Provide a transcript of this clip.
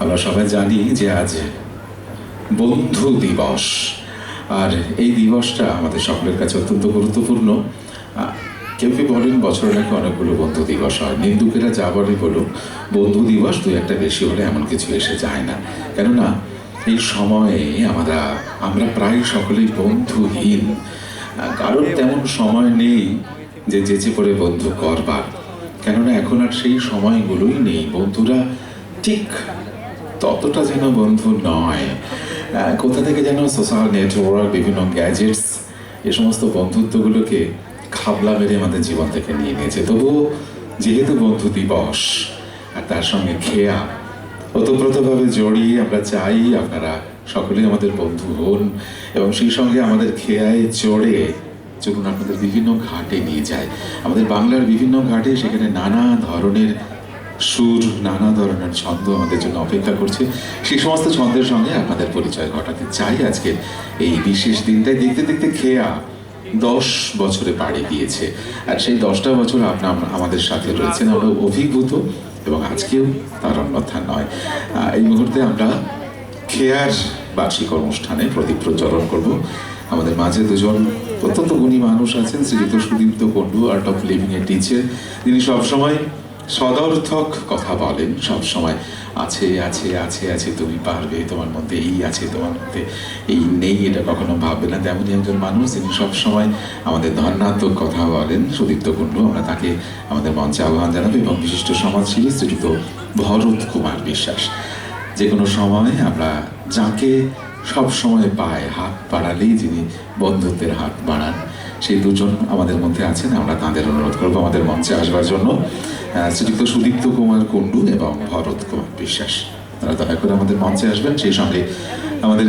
আমরা সবাই জানি যে আজ বন্ধু দিবস। আর এই দিবসটা আমাদের সকলের কাছে অত্যন্ত গুরুত্বপূর্ণ। কেউ কেউ বলেন বছরে নাকি অনেকগুলো বন্ধু দিবস হয়? নিন্দুকেরা যা বলে বলুক, বন্ধু দিবস দু একটা বেশি হলে এমন কিছু এসে যায় না। কেননা, এই সময়ে আমরা আমরা প্রায় সকলেই বন্ধুহীন। কারোর তেমন সময় নেই যে যেচে করে বন্ধু করবার। কেননা এখন আর সেই সময়গুলোই নেই। বন্ধুরা ঠিক ততটা যেন বন্ধু নয়। কোথা থেকে যেন সোশ্যাল নেটওয়ার্ক বিভিন্ন গ্যাজেটস এ সমস্ত বন্ধুত্বগুলোকে খাবলা মেরে আমাদের জীবন থেকে নিয়ে নিয়েছে। তবুও যেহেতু বন্ধু দিবস, আর তার সঙ্গে খেয়া, ওতপ্রোতভাবে জড়িয়ে আমরা চাই আপনারা সকলেই আমাদের বন্ধু হন এবং সেই সঙ্গে আমাদের খেয়ায় চড়ে চলুন আপনাদের বিভিন্ন ঘাটে নিয়ে যায় আমাদের বাংলার বিভিন্ন ঘাটে সেখানে নানা ধরনের সুর, নানা ধরনের ছন্দ আমাদের জন্য অপেক্ষা করছে। সেই সমস্ত ছন্দের সঙ্গে আপনাদের পরিচয় ঘটাতে চাই আজকে এই বিশেষ দিনটাই। দেখতে দেখতে খেয়া দশ বছরে পাড়ি দিয়েছে। আর সেই দশটা বছর আপনার আমাদের সাথে রয়েছেন। আমরা অভিভূত এবং আজকেও তার অন্যথা নয়। এই মুহূর্তে আমরা খেয়ার বার্ষিক অনুষ্ঠানে প্রদীপ প্রজ্বলন করব। আমাদের মাঝে দুজন অত্যন্ত গুণী মানুষ আছেন। Shriyukta Sudipta Kundu art of living এর টিচার তিনি সবসময় সদর্থক কথা বলেন সবসময়। আছে আছে আছে আছে, তুমি পারবে, তোমার মধ্যে এই আছে, তোমার মধ্যে এই নেই, এটা কখনো ভাববে না। তেমনই একজন মানুষ, তিনি সবসময় আমাদের ধর্নাত্মক কথা বলেন, সুদীপ্ত কুণ্ডু, আমরা তাকে আমাদের মঞ্চে আহ্বান জানাব এবং বিশিষ্ট সমাজসেবী শ্রীযুক্ত ভরত কুমার বিশ্বাস। যে কোনো সময় আমরা যাকে সব সময় পায় হাত বাড়ালেই যিনি বন্ধুত্বের হাত বাড়ান, সেই দুজন আমাদের মধ্যে আছেন। আমরা তাঁদের অনুরোধ করব আমাদের মঞ্চে আসবার জন্য। শ্রীযুক্ত সুদীপ্ত কুমার কুণ্ডু এবং ভরত কুমার বিশ্বাস। তারা দয়া করে আমাদের মঞ্চে আসবেন। সেই সঙ্গে আমাদের